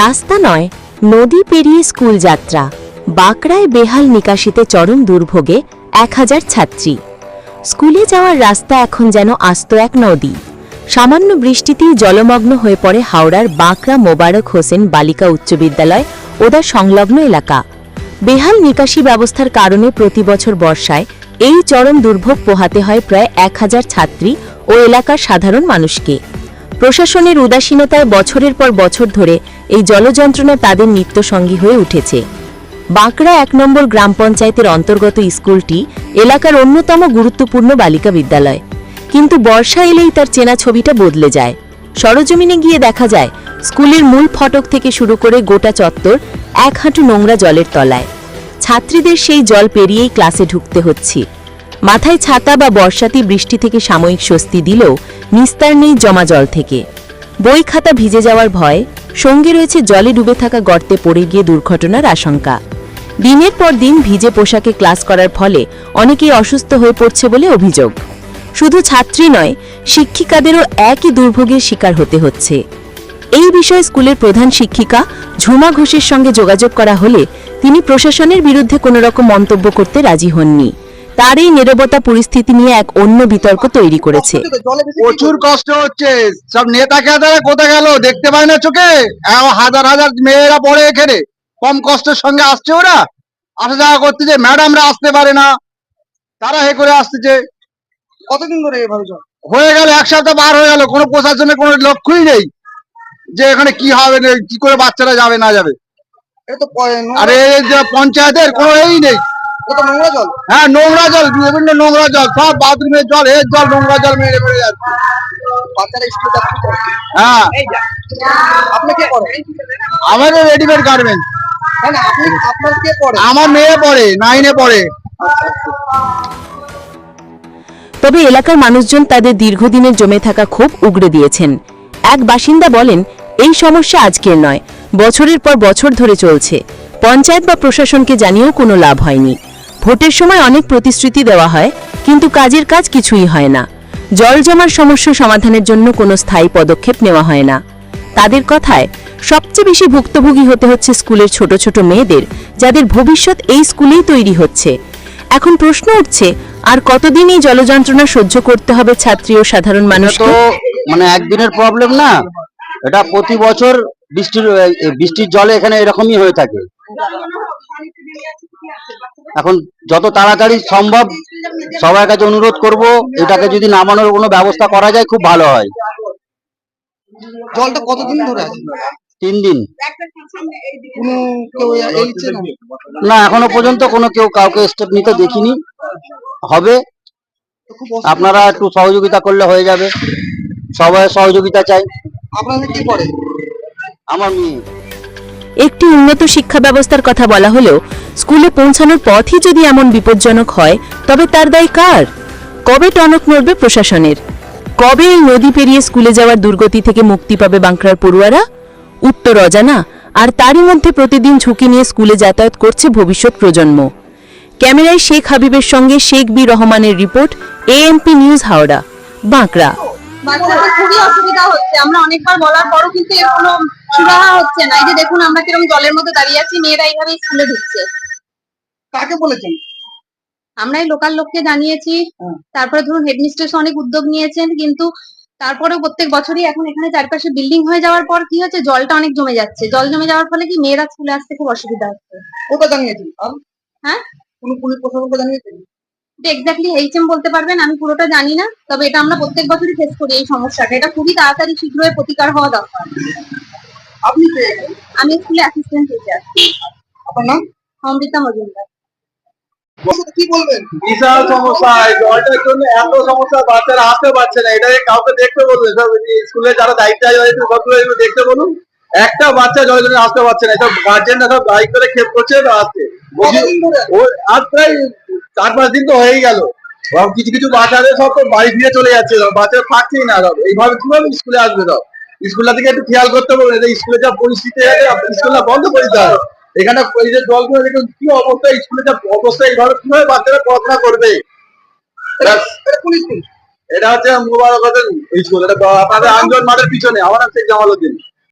রাস্তা নয়, নদী পেরিয়ে স্কুল যাত্রা। বাঁকড়ায় বেহাল নিকাশিতে চরম দুর্ভোগে এক হাজার ছাত্রী। স্কুলে যাওয়ার রাস্তা এখন যেন আস্ত এক নদী। সামান্য বৃষ্টিতেই জলমগ্ন হয়ে পড়ে হাওড়ার বাঁকড়া মোবারক হোসেন বালিকা উচ্চ বিদ্যালয় ও তার সংলগ্ন এলাকা। বেহাল নিকাশি ব্যবস্থার কারণে প্রতি বছর বর্ষায় এই চরম দুর্ভোগ পোহাতে হয় প্রায় এক হাজার ছাত্রী ও এলাকার সাধারণ মানুষকে। প্রশাসনের উদাসীনতায় বছরের পর বছর ধরে এই জলযন্ত্রণা তাদের নিত্যসঙ্গী হয়ে উঠেছে। বাঁকড়া এক নম্বর গ্রাম পঞ্চায়েতের অন্তর্গত স্কুলটি এলাকার অন্যতম গুরুত্বপূর্ণ বালিকা বিদ্যালয়। কিন্তু বর্ষা এলেই তার চেনা ছবিটা বদলে যায়। সরজমিনে গিয়ে দেখা যায়, স্কুলের মূল ফটক থেকে শুরু করে গোটা চত্বর এক হাঁটু নোংরা জলের তলায়। ছাত্রীদের সেই জল পেরিয়েই ক্লাসে ঢুকতে হচ্ছে। মাথায় ছাতা বা বর্ষাতি বৃষ্টি থেকে সাময়িক স্বস্তি দিলেও নিস্তার নেই জমা জল থেকে। বই খাতা ভিজে যাওয়ার ভয় সঙ্গে রয়েছে জলে ডুবে থাকা গর্তে পড়ে গিয়ে দুর্ঘটনার আশঙ্কা। দিনের পর দিন ভিজে পোশাকে ক্লাস করার ফলে অনেকেই অসুস্থ হয়ে পড়ছে বলে অভিযোগ। শুধু ছাত্রী নয়, শিক্ষিকাদেরও একই দুর্ভোগের শিকার হতে হচ্ছে। এই বিষয়ে স্কুলের প্রধান শিক্ষিকা ঝুমা ঘোষের সঙ্গে যোগাযোগ করা হলে তিনি প্রশাসনের বিরুদ্ধে কোনো রকম মন্তব্য করতে রাজি হননি। তার এই নীরবতা পরিস্থিতি নিয়ে এক অন্য বিতর্ক তৈরি করেছে। প্রচুর কষ্ট হচ্ছে। সব নেতা খেতারা কোথায় গেল দেখতে পায় না চোখে? হাজার হাজার মেয়েরা পড়ে এখানে। কম কষ্টের সঙ্গে আসছে ওরা। আসা যাওয়া করতেছে ম্যাডামরা আসতে পারে না। তারা হে করে আসতেছে। কতদিন ধরে এভাবে চল? হয়ে গেল এক সপ্তাহ বার হয়ে গেল। কোনো প্রশাসনের কোনো লক্ষ্যই নেই যে এখানে কি হবে কি করে বাচ্চারা যাবে না যাবে। আর এই যে পঞ্চায়েতের কোনো এই নেই। নোংরা জল। হ্যাঁ নোংরা জল বিভিন্ন নোংরা জল সব বাথরুমের জল এর জল নোংরা জল মেরে মেরে যাচ্ছে। হ্যাঁ। এই যা। আপনি কে করেন? আমাদের রেডিমেড গার্মেন্টস না না আপনি আপনার কে করেন আমার মেয়ে পড়ে নাইনে পড়ে। তবে এলাকার মানুষজন তাদের দীর্ঘদিনের জমে থাকা ক্ষোভ উগড়ে দিয়েছেন। এক বাসিন্দা বলেন এই সমস্যা আজকের নয় বছরের পর বছর ধরে চলছে। পঞ্চায়েত বা প্রশাসনকে জানিয়েও কোনো লাভ হয়নি। ভোটের সময় অনেক প্রতিশ্রুতি দেওয়া হয় কিন্তু কাজের কাজ কিছুই হয় না। জল জমার সমস্যা সমাধানের জন্য কোনো স্থায়ী পদক্ষেপ নেওয়া হয় না। তাদের কথায় সবচেয়ে বেশি ভুক্তভোগী হতে হচ্ছে স্কুলের ছোট ছোট মেয়েদের যাদের ভবিষ্যৎ এই স্কুলেই তৈরি হচ্ছে। এখন প্রশ্ন উঠছে আর কতদিন এই জলযন্ত্রণা সহ্য করতে হবে ছাত্রী ও সাধারণ মানুষকে? মানে একদিনের প্রবলেম না। এটা প্রতি বছর বৃষ্টির বৃষ্টির জলে এখানে এরকমই হয়ে থাকে। এখন যত তাড়াতাড়ি সম্ভব সবার কাছে অনুরোধ করব এটাকে যদি নামানোর কোনো ব্যবস্থা করা যায় খুব ভালো হয়। জলটা কতদিন ধরে আছে? তিন দিন। কোনো কেউ এ- এলছে না? না এখনও পর্যন্ত কোনো কেউ কাউকে স্টেপ নিতে দেখিনি। হবে। আপনারা একটু সহযোগিতা করলে হয়ে যাবে। সবাই সহযোগিতা চাই। আপনাদের কি করে? আমার মেয়ে। একটি উন্নত শিক্ষা ব্যবস্থার কথা বলা হলেও স্কুলে পৌঁছানোর পথই যদি এমন বিপজ্জনক হয়, তবে তার দায় কার? কবে টনক নড়বে প্রশাসনের? কবে এই নদী পেরিয়ে স্কুলে যাওয়ার দুর্গতি থেকে মুক্তি পাবে বাঁকড়ার পড়ুয়ারা? উত্তর অজানা, আর তারই মধ্যে প্রতিদিন ঝুঁকি নিয়ে স্কুলে যাতায়াত করছে ভবিষ্যৎ প্রজন্ম। ক্যামেরায় শেখ হাবিবের সঙ্গে শেখ বি রহমানের report, AMP news Howrah, Bankra. খুবই অসুবিধা হচ্ছে, আমরা অনেকবার বলার পরও কিন্তু এর কোনো সুরাহা হচ্ছে না। এই যে দেখুন, আমরা কীরকম জলের মধ্যে দাঁড়িয়ে আছি, মেয়েরা এইভাবে স্কুলে ঢুকছে। কাকে বলেছেন? আমরা এই লোকাল লোককে জানিয়েছি। হুম। তারপরে ধরুন হেডমিস্ট্রেস অনেক উদ্যোগ নিয়েছেন কিন্তু তারপরেও প্রত্যেক বছরই এখন এখানে চারপাশে বিল্ডিং হয়ে যাওয়ার পর কি হচ্ছে? জলটা অনেক জমে যাচ্ছে। জল জমে যাওয়ার ফলে কি মেয়েরা স্কুলে আসতে খুব অসুবিধা হচ্ছে। কোথায় জানিয়েছেন? হ্যাঁ? কোনো পুলিশ প্রশাসনকে জানিয়েছেন? এক্স্যাক্টলি এইচএম বলতে পারবেন আমি পুরোটা জানি না তবে এটা আমরা প্রত্যেক বছরই ফেস করি এই সমস্যাটা। এটা খুবই তাড়াতাড়ি শীঘ্রই প্রতিকার হওয়া দরকার। আপনি আমি স্কুলে অ্যাসিস্ট্যান্ট টিচার আপনার নাম? অমৃতা মজুমদার। কি বলবেন? বিশাল সমস্যা এই জলটার জন্য এত সমস্যা বাচ্চারা আসতে পারছে না। কাউকে দেখতে সব স্কুলে যারা দায়িত্বে আছে দেখতে বলুন। একটা বাচ্চা জলের জন্য আসতে পারছে না সব গার্জেনরা সব বাইক করে খেপ করছে আজ প্রায় চার পাঁচ দিন তো হয়েই গেল। কিছু কিছু বাচ্চাদের সব তো বাড়ি ফিরে চলে যাচ্ছে বাচ্চারা থাকছেই না সব। এইভাবে কীভাবে স্কুলে আসবে সব? স্কুলটা থেকে একটু খেয়াল করতে হবে স্কুলে যা পরিস্থিতি স্কুলটা বন্ধ করে দিতে হবে। এখানে এই যে জলগুলো দেখুন কি অবস্থা? স্কুলে যা অবস্থা এইভাবে কীভাবে বাচ্চারা পড়াশোনা করবে? এটা হচ্ছে মুবারক স্কুল এটা আপনাদের আঞ্জন মাঠের পিছনে আমার নাম শেখ জামালউদ্দিন